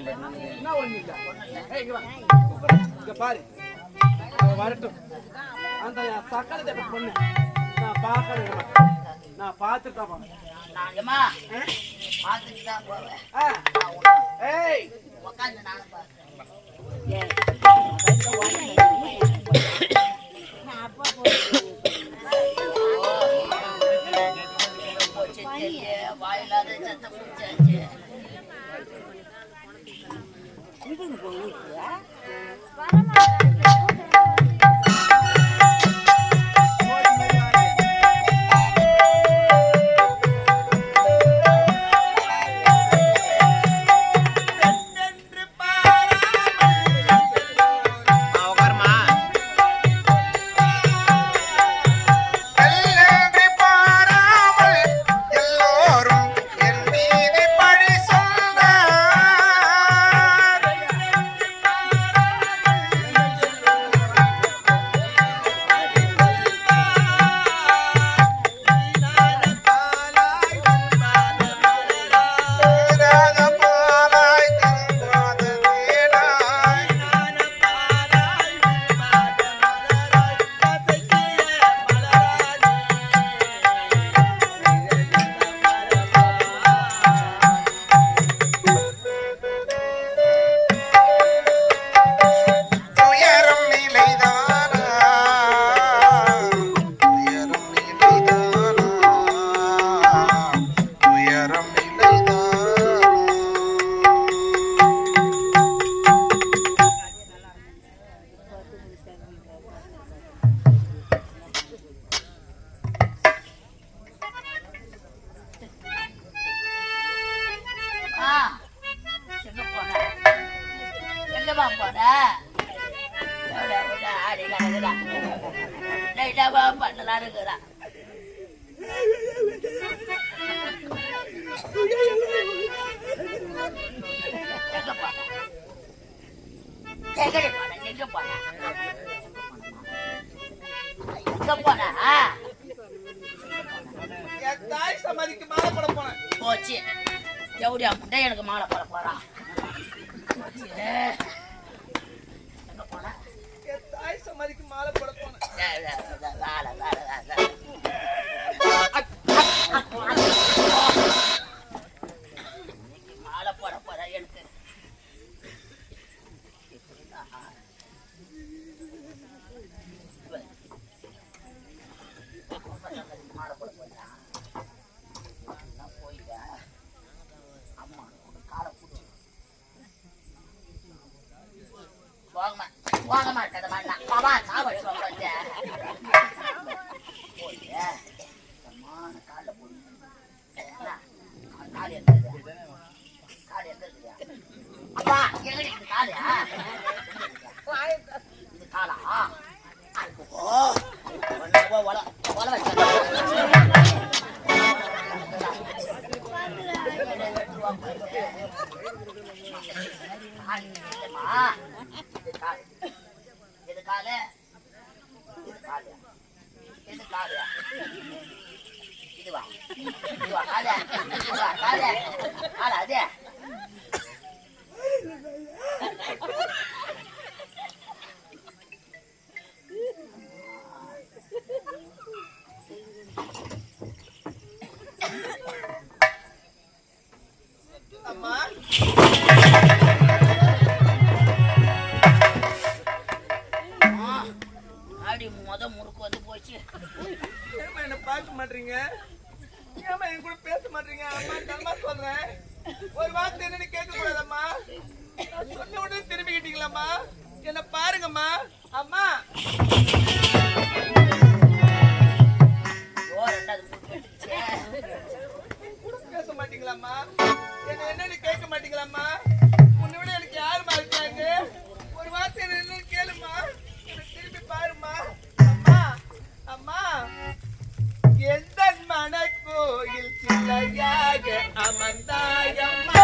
இல்ல. ஏய், இங்க வா. இங்க பாரு. இங்க வரட்டும். அந்த சக்கரத்தை பொண்ணு. நான் பார்க்கணும் நான் பார்த்துட்டு தான் போறேன். நான் ஏம்மா, பார்த்துட்டு தான் போவேன். உக்காந்து நானும் பார்க்கிறேன். போச்சு தெரியல, வாயில்லாத சத்தம் பிடிச்சாச்சு. எங்கடி போன? எங்க போன? எங்க போன? ஆ? என் தாய் சமாதிக்கு மாலை போட போனேன். போச்சு ஜவுடியா முட்டை எனக்கு மாலை போட போறான் போச்சு. எங்க போன என் தாய் சமாதிக்கு மாலை போட போனேன். வே- வேலை வேலை வேலை இன்னைக்கு மாலை போட போற எனக்கு மாலை போட போறியா? நான் போயிட்டேன். அம்மா, காலை புடி. போங்கம்மா, போங்கம்மா, கதை வேண்டாம். பாபா, சாப்பாடு சொல்றேன். போயிட்டு, அம்மா, நான் காலைல போய் என்ன? கால் எங்க இருக்குது? கால் எங்க இருக்குது? அப்பா, எங்கடி இருக்குது காலு? இது காலா? அது போ. ஒண்ணு போ, ஒல, இது கால். இது காலு. இது காலு. காலு? அது? அம்மா ஆ, அடி முத முறுக்கு வந்து போச்சு என்ன பார்க்க மாட்டீங்க பேசுறீங்க அம்மா தம்மா சொல்றேன். ஒரு வார்த்தை என்னன்னு கேட்க கூடாதம்மா என்ன பாருங்கம்மா. அம்மா. பேச மாட்டீங்களாம்மா? என்ன என்னன்னு கேட்க மாட்டீங்களாம்மா? உன்னை விட எனக்கு யாருமா இருக்காங்க? ஒரு வார்த்தை என்னன்னு கேளுமா திரும்பி பாருமா அம்மா அம்மா எந்த மன கோயில் சிலையாக அமர்ந்தாயம்மா.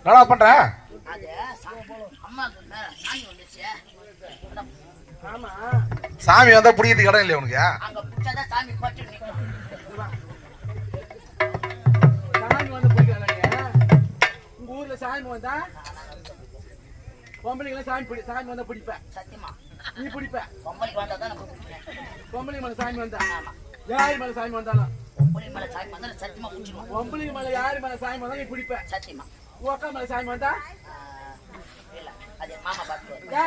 என்னடா பண்ற? சாமி வந்தா பிடிக்கிறதுக்கு இடம் இல்லையா உனக்கு? உங்க ஊர்ல சாமி வந்தா பொம்பளைங்க சாமி பிடி சாமி வந்தா. பிடிப்பேன் சத்தியமா நீ பிடிப்பேன் பொம்பளை வந்தா தான் பொம்பளைக்கு மேல சாமி வந்தா யாரு மலை சாமி வந்தாலும் பொம்பளை மேல சாமி வந்தா சத்தியமா பிடிச்சிருவோம் பொம்பளைக்கு யாரு மேல சாமி வந்தா நீ பிடிப்ப? சத்தியமா. Wakama saya manta. Ila, ada mama bantu. Ya.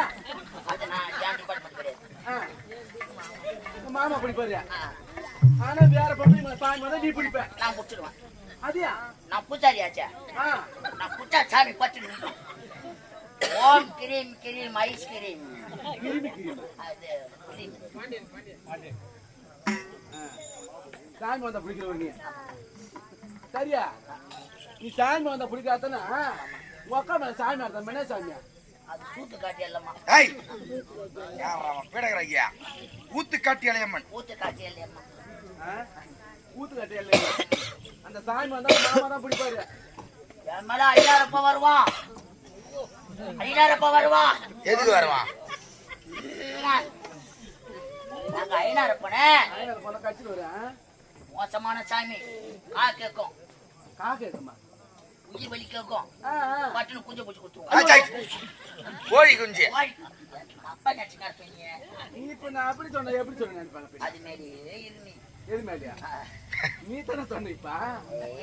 Ada na jangan dibuat beri. Ah. Mama beri beri. ஆனா வேற பொம்பளை சாமி வந்தா நீ பிடிப்ப நான் முடிச்சிடுவேன் அதியா நான் பூஜாரி ஆச்சா நான் பூஜா சாமி பட்டு ஓம் cream cream ice cream cream cream அது கிரீம் பாண்டியன் பாண்டியன் சாமி வந்தா பிடிக்கிறவங்க சரியா நீ சாமி வந்தா பிடிக்காதனா உக்கா மேல சாமி அர்த்தம் என்ன சாமியா அது சூத்து காட்டி இல்லம்மா ஏய் யார் அவன் பீடகராகியா ஊத்து காட்டி அலையம்மன். ஊத்து காட்டி இல்லையம்மா ஆ? ஊத்து கட்டை இல்லை அந்த சாமி வந்தா மாமா தான் பிடிப்பாரு. என் மேல ஐயாயிரப்ப வருவான் ஐயாயிரப்ப வருவான் எதுக்கு வருவான் நாங்க ஐநாயிரப்பனே ஐநூறு போல கட்சியில் வரேன் மோசமான சாமி. கா கேட்கும் காக்க இருக்குமா உயிர் வலி கேட்கும் பட்டுன்னு குஞ்சு பிடிச்சி கொடுத்துருவோம். கோழி குஞ்சு. அப்பா பெண்ணு நீ இப்ப நான் அப்படி சொன்ன எப்படி சொன்ன நினைப்பாங்க பின்ன? அது மாரி இருநீ நீ தானே சொன்ன இப்ப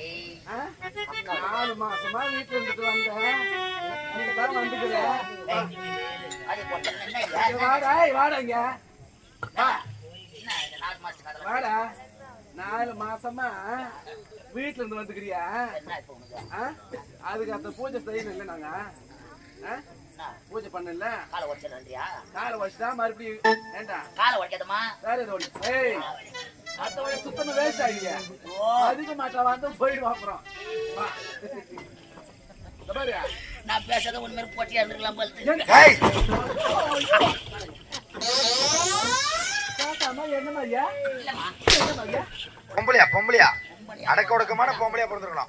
ஏய். ஆ? நாலு மாசமா வீட்டுல இருந்துட்டு வந்தேன். வந்துக்கிற? வாடா வாடா இங்க. வாடா. நாலு மாசமா வீட்டுல இருந்து வந்துக்கிறியா? அதுக்கு அந்த பூஜை செய்யணும் இல்ல நாங்க. பூஜை பண்ணல. காலை உடச்சிடறியா காலை வச்சுட்டா மறுபடியும் ஏண்டா? காலை உடைக்காதம்மா வேற ஏதோ ஒண்ணு. ஏய் அடுத்த வழி சுத்தமா வேஸ்ட் ஆகிடுயா ஓ. அதிக மாட்டா வந்து போயிடுவா அப்புறம். நான் பேசுறத உண்மையை போட்டியா இருந்துக்கலாம் போல பொம்பளையா பொம்பளையா? அடக்க ஒடுக்கமான பொம்பளையா கிடப்பேன்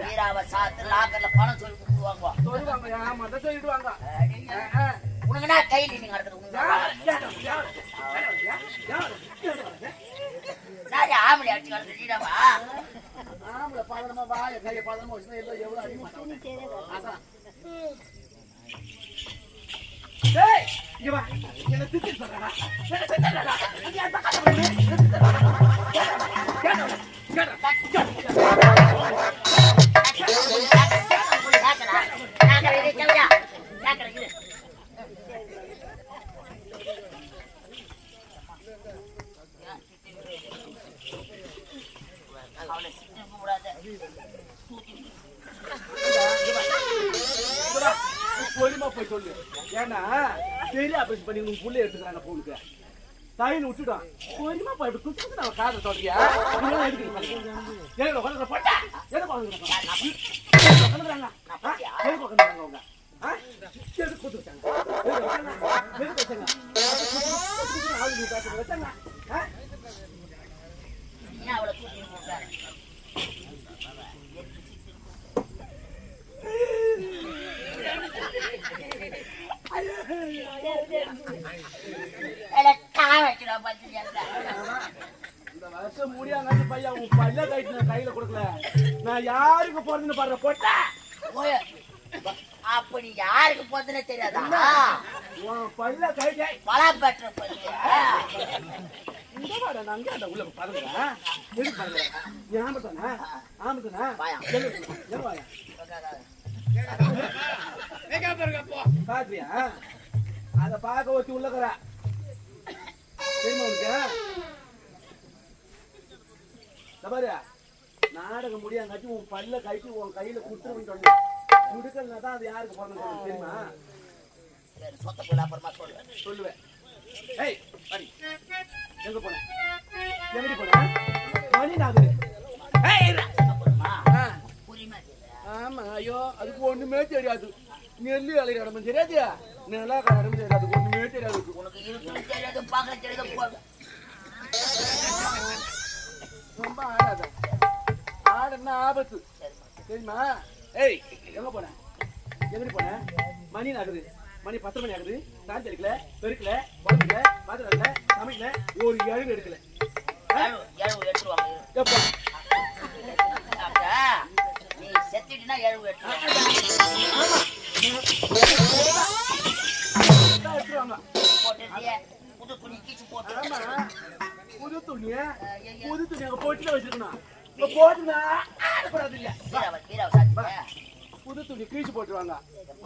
வீராவ சாத்து லாக்கர்ல பணம் சொல்லி கொடுத்துருவாங்க. சொல்லுவாங்க உனக்குன்னா கையில் நீங்க நடக்குது உனக்கு ஆம்பளை அடிச்சு நீடாவா ஆம்பளை பதனமா வா கையை பதனமா வச்சுனா எவ்வளவு டேய் இங்க வா. என்ன திட்டி சொல்றடா என்ன திட்டடா இங்க கேடா கேடா தையல் விட்டுட்டான் பொறுமா போய் குத்து குத்து நம்ம காதை சொல்றியா இதெல்லாம் எடுக்கணும் எனக்கு உட்காந்து போட்டா எதுக்கு உட்காந்துருக்காங்க எதுக்கு உட்காந்துருக்காங்க அவங்க ஆ? எதுக்கு குத்துட்டாங்க எதுக்கு வச்சாங்க? எதுக்கு வச்சாங்க? குத்து, குத்து, குத்து, ஆளு நீ பேசுறது வச்சாங்க ஆ? வருஷம் முடியாங்க பையன் உன் பல்ல கைட்டு நான் கையில கொடுக்கல. நான் யாருக்கு போறதுன்னு பாடுற போட்டா. அப்படி யாருக்கு போதுன்னு தெரியாதா? உன் பல்ல கைட்டு நான் அங்கே உள்ள பாருங்க. ஆமத்தானே ஆமத்தானே பாத்தியா? அத பார்க்க வச்சு உள்ளக்கற தெரியுமா உனக்கு? பாரு. நாடகம் முடியாங்காட்டி உன் பல்ல கழிச்சு உன் கையில குடுத்துருன்னு சொன்னேன் குடுக்கலனா தான் அது யாருக்கு போறணும் தெரியுமா? சரி, சொத்த புள்ள அப்புறமா சொல்லு. சொல்லுவேன். ஏய் மணி எங்க போன? எங்கடி போன? மணி நாகுது ஏய் ஆமா ஐயோ அதுக்கு ஒண்ணுமே தெரியாது. நெல்லு அலைகிற இடமும் தெரியாது. நிலா இடமும் தெரியாது. அதுக்கு ஒண்ணுமே தெரியாது. உனக்கு தெரியாது பார்க்கல தெரியாது போக ரொம்ப ஆடாத. ஆடுனா ஆபத்து. தெரியுமா? ஏய் எங்க போன? எங்கடி போன? மணி ஆகுது மணி பத்து மணி ஆகுது. சாந்தி அடிக்கல பெருக்கல குழந்தைல பாத்திரத்துல சமைக்கல ஒரு எழுவு எடுக்கல. நீ செத்துட்டினா ஏழு எடுத்துருவாங்க. போட்டுட்டியே புது புது துணி கீச்சு போட்டு ஆமா புது துணி புது துணி அங்க போட்டுல வச்சிருக்கணும் இல்ல பீராவை சாத்தியா புது துணி கிழிச்சு போட்டுருவாங்க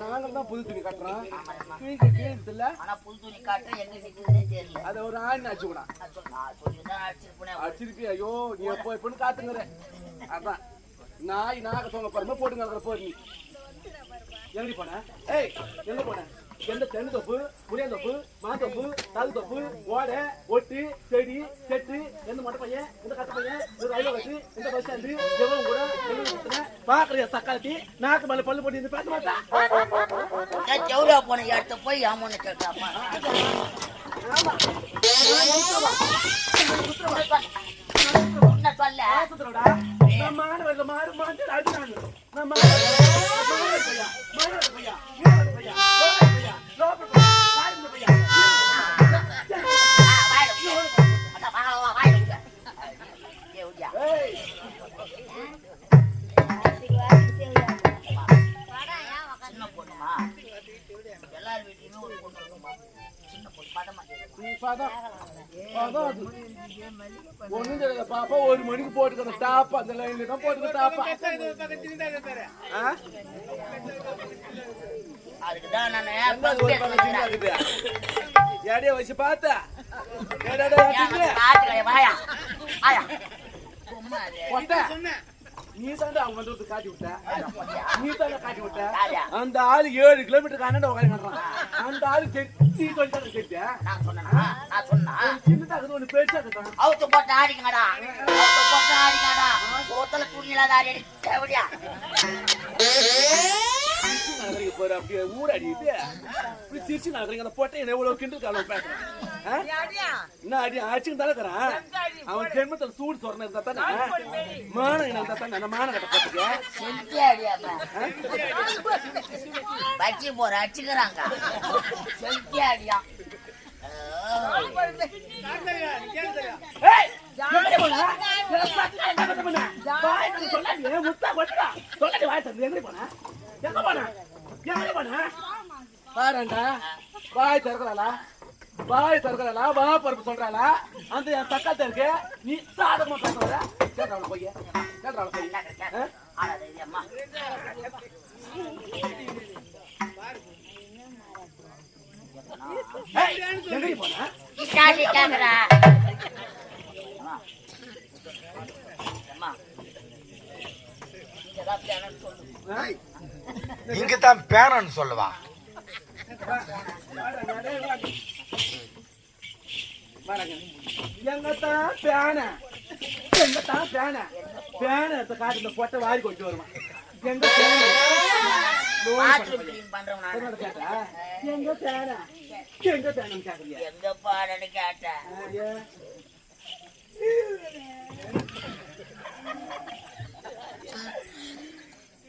நாங்க தான் புது துணி கட்டுறோம் ஆமாம்மா. கிழிச்சு கிழிச்சு இல்ல ஆனா புது துணி காட்டுற எங்க நிக்குதுன்னே தெரியல அதை ஒரு ஆண் அடிச்சுக்கணும் நான் சொல்~ நான் சொல்லிதான் அடிச்சிருப்பேன் அடிச்சிருப்பி ஐயோ நீ எப்போ எப்போன்னு காத்துங்கிற அதான் நாய் நாக தோங்க பாருங்க போட்டுங்க நீ எங்கடி போன ஏய் எங்க போன எந்த தென்னை தொப்பு புளிய தொப்பு மாத்தொப்பு தகு தொப்பு ஓடை ஒட்டு செடி செட்டு எந்த மொட்டை பையன் எந்த கட்ட பையன் இந்த ரயில்வே கட்டு இந்த பஸ் ஸ்டாண்டு எவ்வளவு கூட பாக்குறிய தக்காளி நாக்கு மேல பல்லு போட்டு இந்த பேச மாட்டா? நான் ஜவுரா போன இடத்த போய் ஆமான்னு கேட்டாமா சொல்ல? நம்ம மாடு மாடு மாடு அடிச்சாங்க நம்ம மாடு பையா மாடு பையா மாடு ஒரு பாப்பா ஒரு மணிக்கு போட்டுக்கிற அந்த லைன்ல தான் போட்டுக்கிற டாப்பா அதுக்குதான் நானு அது? எடைய வச்சு பார்த்தா. அது. நீ தாண்டா அவன் வந்து காட்டி விட்ட. நீ தாண்டா காட்டி விட்ட? அந்த ஆளு ஏழு கிலோமீட்டருக்கு அண்ணன் உட்காந்து அந்த ஆளு நீ சொல்லிட்டாரு செத்து நான் சொன்னேனா? நான் சொன்னா? சின்னதா இருக்குது ஒண்ணு பெருசா இருக்குது அவுத்து போட்டு ஆடிங்கடா அவுத்து போட்டு ஆடிங்கடா சோத்துல துணி இல்லாத ஆடி அடி தேவடியா நடக்கிறீங்க பாரு அப்படியே ஊராடிட்டு இப்படி சிரிச்சு நடக்கிறீங்க அந்த பொட்டை என்ன எவ்வளவு கிண்டு காலம் பேசுறேன்? என்ன அடி? அடிச்சுன்னு தானே இருக்கிறான்? அவன் ஜென்மத்தில் சூடு சொரணை இருந்தா தானே? மானம் இருந்தா தானே? அந்த மானம் கட்ட போட்டுக்க வச்சு போற அடிச்சுக்கிறாங்க. அடியா? போன? வாய் திறந்து. எங்கடி போன? எங்க போன? பாருடா, வாய் திறக்கறாளா? வாய் திறக்கறாளா? வா பருப்பு சொல்றாளா? அந்த என் பக்கத்துல இருக்கு, நீ சாதகமா பேசுறா? கேட்றா அவளை போய். எங்கடி போன? சொல்லு? இங்க தான் பேரன்னு சொல்லுவா. எங்கத்தான் பேனை? எங்கத்தான் பேனை? பேனை எடுத்து காட்டு, இந்த பொட்டை வாரி கொண்டு வருமா எங்க பேனை? எங்க? எங்க பேனைன்னு கேக்குறியா? எங்க பாடன்னு கேட்டேன்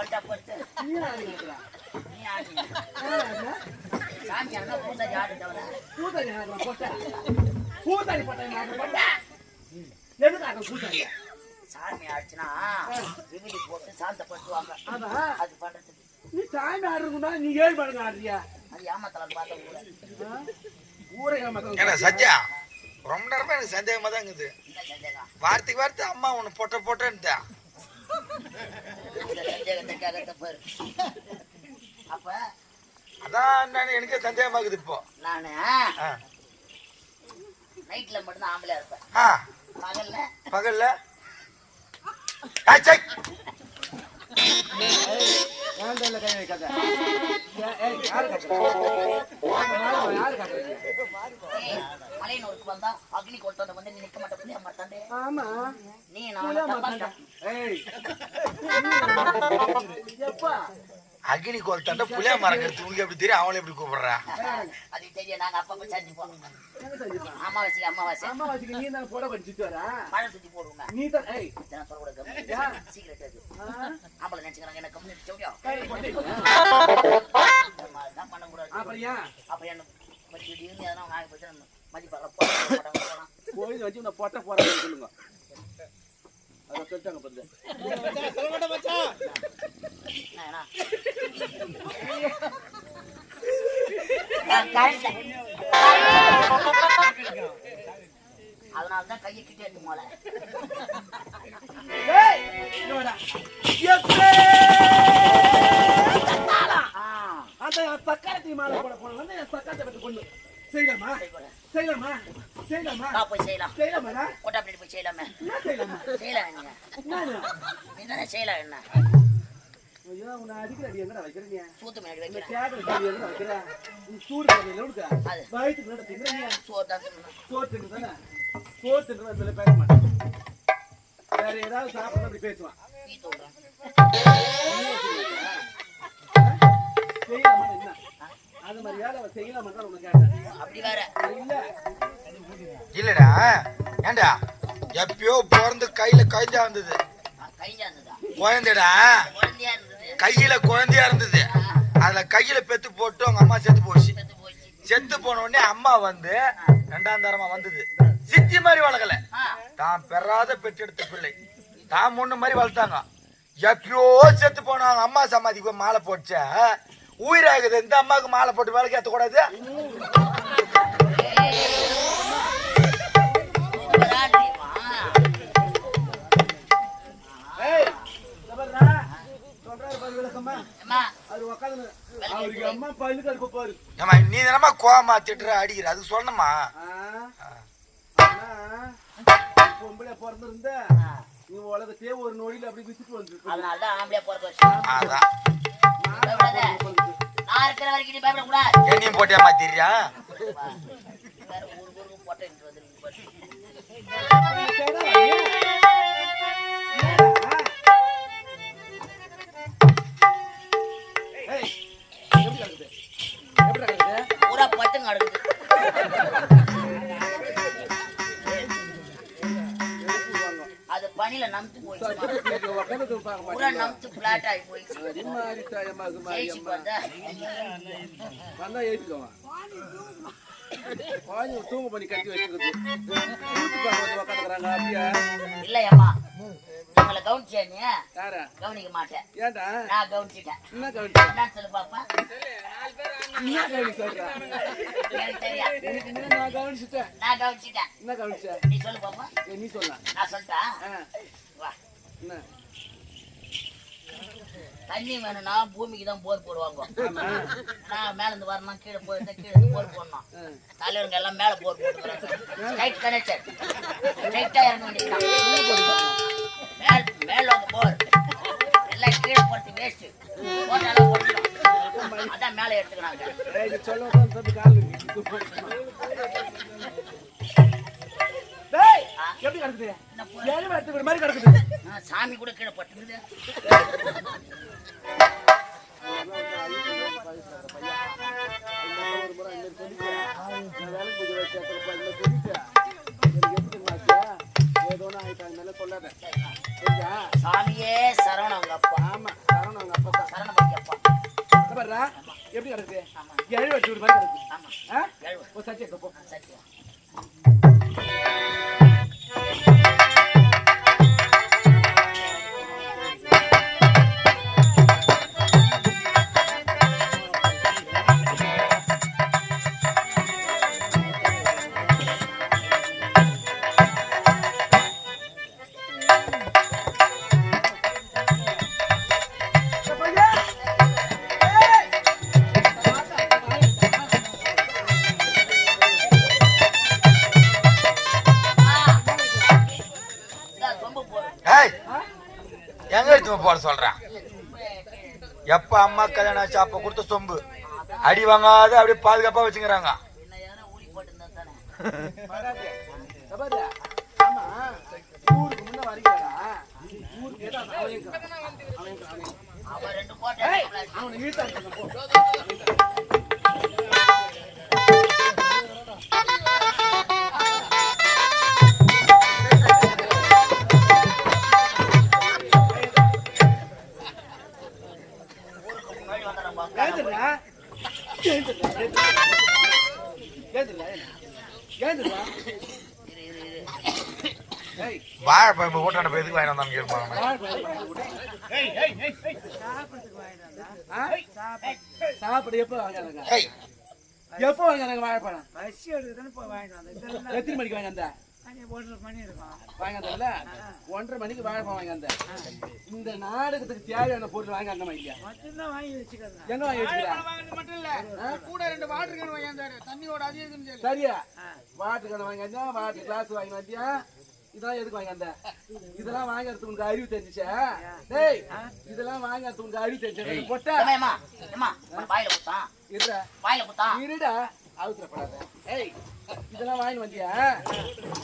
நீ? சாமி அண்ணா பூசாரி ஆடு தவிர பூசாரி பொட்டை. பூசாரி பொட்டை ஆடுறான், பொட்டை. எதுக்கு ஆடுறான் பூசாரி? சாமி ஆச்சுன்னா விபூதி போட்டு சாந்தப்படுத்துவாங்க அதான் அது பண்றதுக்கு நீ சாமி ஆடுறதுனா நீ ஏழு மடங்கு ஆடுறியா அது ஏமாத்தலாம் பார்த்த ஆ? ஊரை ஏமாத்தலாம். சத்யா ரொம்ப நேரமா எனக்கு சந்தேகமா தான் இருக்குது இந்த சந்தேகம் வார்த்தைக்கு வார்த்தை அம்மா உன்னை பொட்ட பொட்டன்ட்டா சந்தேகத்தை பாரு அப்ப அதான் எனக்கே சந்தேகமா இருக்குது இப்போ. நானு. நைட்ல மட்டும்தான் ஆம்பளையா இருப்பேன். பகல்ல? பகல்ல? அக்னி கொட்டத்தை வந்து நீ நிக்க மாட்டே மாட்டாண்டே ஆமா நீ நான் எப்பா அக்னி கோல் தண்டை புளிய மரம் கருத்து உனக்கு எப்படி தெரியும்? அவளை எப்படி கூப்பிடுறா? அது தெரியும். நாங்க அப்பப்ப சந்திப்போம் எங்க செஞ்சிருப்பான்? அமாவாசை அமாவாசை. அம்மாவாசைக்கு நீ தான் போட கொஞ்சம் சுத்தி வரா? பழம் சுத்தி போடுவோங்க நீ தான் ஏய், இதெல்லாம் சொல்லக்கூடாது சீக்கிரட் அது ஆ, ஆம்பளை நினைச்சுக்கிறாங்க. என்ன சொல்லியோ கை போட்டு. என்ன வாங்கி போச்சு வச்சு போறாங்கன்னு சொல்லுங்க. அதை சொல்லிட்டாங்க தான் கையை கிட்டே எடுத்து போல அந்த சக்கரத்தி மாலை போட போன வந்து என் சக்கரத்தை பத்தி கொண்டு செய்யலாமா? செய்யலாமா? செய்யலாமா? வா போய் செய்யலாம். செய்யலாமாடா கொட்டாப்படி போய் செய்யலாமே. என்ன செய்யலாமா? செய்யலாம் நீங்க. என்ன நீ தானே செய்யலாம் என்ன? ஐயோ உன்னை அடிக்கிற அடி எங்கடா வைக்கிற நீ? சூத்து இந்த வைக்கிறேன். கேக்குற அடி எங்கடா வைக்கிற? நீ சூடு பண்ணி உடுக்க அது. வயிற்றுக்கு நட திங்கிற நீ? சோறு தான். சோறு தின்னு தானே? சோறு தின்னு அதில் பேச மாட்டேன். வேற ஏதாவது சாப்பிட அப்படி பேசுவான். டீ தூக்குறேன். செய்யலாமா என்ன? அது மாதிரி வேலை அவன் செய்யலாமா தான் உனக்கு கேட்டேன். அப்படி வேற. இல்ல. இல்லடா. ஏண்டா? எப்பயோ பிறந்து கையில குழந்தையா இருந்தது. குழந்தைடா. கையில குழந்தையா இருந்தது. அதுல கையில பெத்து போட்டு அவங்க அம்மா செத்து போச்சு. செத்து போன உடனே அம்மா வந்து ரெண்டாம் தரமா வந்தது. சித்தி மாதிரி வளர்க்கல தான் பெறாத பெற்றெடுத்த பிள்ளை. தான் முன்ன மாதிரி வளர்த்தாங்க. எப்பயோ செத்து போனாங்க அம்மா சமாதிக்கு மாலை போச்ச உயிராகுது. இந்த அம்மாவுக்கு மாலை போட்டு பாரு ஏம்மா நீ தானம்மா கோவமா திட்டுற அடிக்கிற? அது சொன்னமா பொம்பளை பிறந்திருந்த நீ உலகத்தையே ஒரு நொடியில அப்படி வித்துட்டு வந்துருப்ப. அதனாலதான் ஆம்பளையா பிறக்க. அதான். நானா இருக்கிற வரைக்கும் நீ பயப்படக்கூடாது. என்னையும் பொட்டை இட்டு வந்துருக்கு ஊத்து பார்க்க வந்து உக்காந்துக்கறாங்க, அப்படியா? இல்லையம்மா உங்களை யாரா? கவனிக்க மாட்டேன்? நான் கவனிச்சிட்டேன் என்ன சொல்லு பாப்பா நான் கவனிச்சுட்டேன். நான் கவனிச்சிட்டேன் என்ன கவனிச்ச? நீ சொல்லு பாப்பா நீ சொல்ல. நான் சொல்லிட்டா ஆ, வா என்ன? தண்ணி வேணும்னா பூமிக்கு தான் போர் போடுவாங்க. நான் மேல இருந்து வரணும் கீழே போயிருந்தா கீழே இருந்து போர் போடணும். தலைவருங்க எல்லாம் மேல போர் போட்டுக்கிறாங்க. டைட் கனெக்டட் டைட்டா இறங்க வேண்டியதுதான் மேல் போர். எல்லாம் கீழே போறது வேஸ்ட் போட்டாலும் போட்டுடும் அதான் மேல எடுத்துக்கிறாங்க. எப்படி கிடக்குது? எருமை எடுத்து விடுற மாதிரி கிடக்குது. சாமி கூட கீழே வச்சு. சரியா? சாமியே சரவண அவங்க அப்பா ஆமா, சரவணன் அவங்க அப்பா தான். சரணபதி அப்பா எப்படி கிடக்குது? எருமை எடுத்து விடுற மாதிரி கிடக்குது. ஆமா ஒரு எடுத்து போ. அம்மா கல்யாணம் ஆச்சு அப்ப கொடுத்த சொம்பு. அடி வாங்காத அப்படியே பாதுகாப்பா வச்சுக்கிறாங்க. என்ன யாரோ ஊடி போய் எதுக்கு வாங்கி வந்தான்னு கேட்பாங்க? சாப்பிடு எப்போ வாங்காதங்க ஏய். எப்போ வாங்காதங்க வாழைப்பழம்? பசி எடுக்குதுன்னு போய் வாங்கிட்டு வந்தேன். எத்தனை மணிக்கு வாங்க வந்த? மணி ஒன்றரை வாங்க மணிக்கு வாழைப்பழம் வாங்க இந்த நாடகத்துக்கு தேவையான பொருள் வாங்க அந்த வாங்கி வச்சுக்கிறேன் எங்க வாங்கி கூட ரெண்டு வாட்டர் கேன் சொல்லி சரியா? வாட்டர் கடை வாங்கி வந்தா வாட்டர் கிளாஸ் வாங்கி வந்தியா? இதெல்லாம் எதுக்கு வாங்கி வந்த? இதெல்லாம் வாங்கறதுக்கு உனக்கு அறிவு தெரிஞ்சுச்சா? டேய் இதெல்லாம் வாங்கறதுக்கு உனக்கு அறிவு தெரிஞ்சு போட்டா. ஏம்மா, ஏம்மா, ஏம்மா, உன் வாயில குத்தான் இருடா. வாயில குத்தான் இருடா. அவசரப்படாத. ஏய். இதெல்லாம் வாங்கி வந்தியா?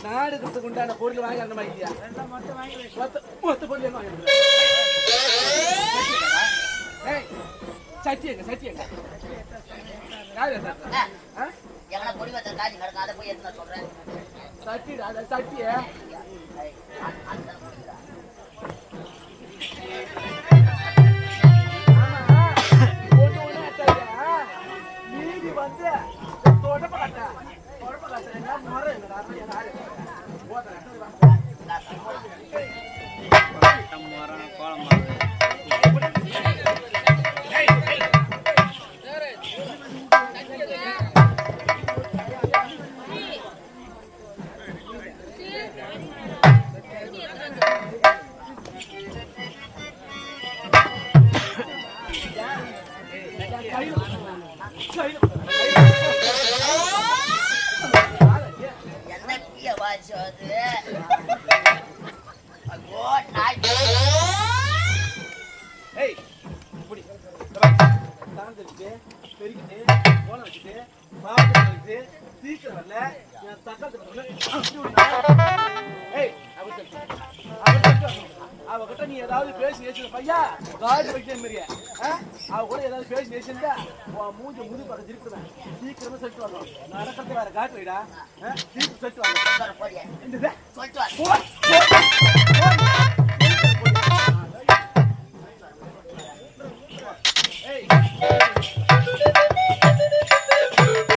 நாடகத்துக்கு உண்டான பொருள் வாங்கி அந்த மாதிரி இல்லையா எல்லாம் மட்டும் வாங்கி வச்சு. மொத்த மொத்த பொருள் வாங்கி? ஏய் சட்டி எங்க சட்டி எங்க? யார் வச்ச கிடக்கும் அதை போய் எடுத்து நான் சொல்றேன். சட்டிடா அந்த சட்டிய. ஏய், வந்து தொடப்ப தொடப்ப முறை கோலம் ஏதாவது பேசி பேசியிருந்தா உன் மூஞ்சி முது பக்கம் திருப்புவேன் சீக்கிரமா சொல்லிட்டு வரணும். நடக்கிறது வேற காட்டு வைடா சீக்கிரம் சொல்லிட்டு வரணும். இந்த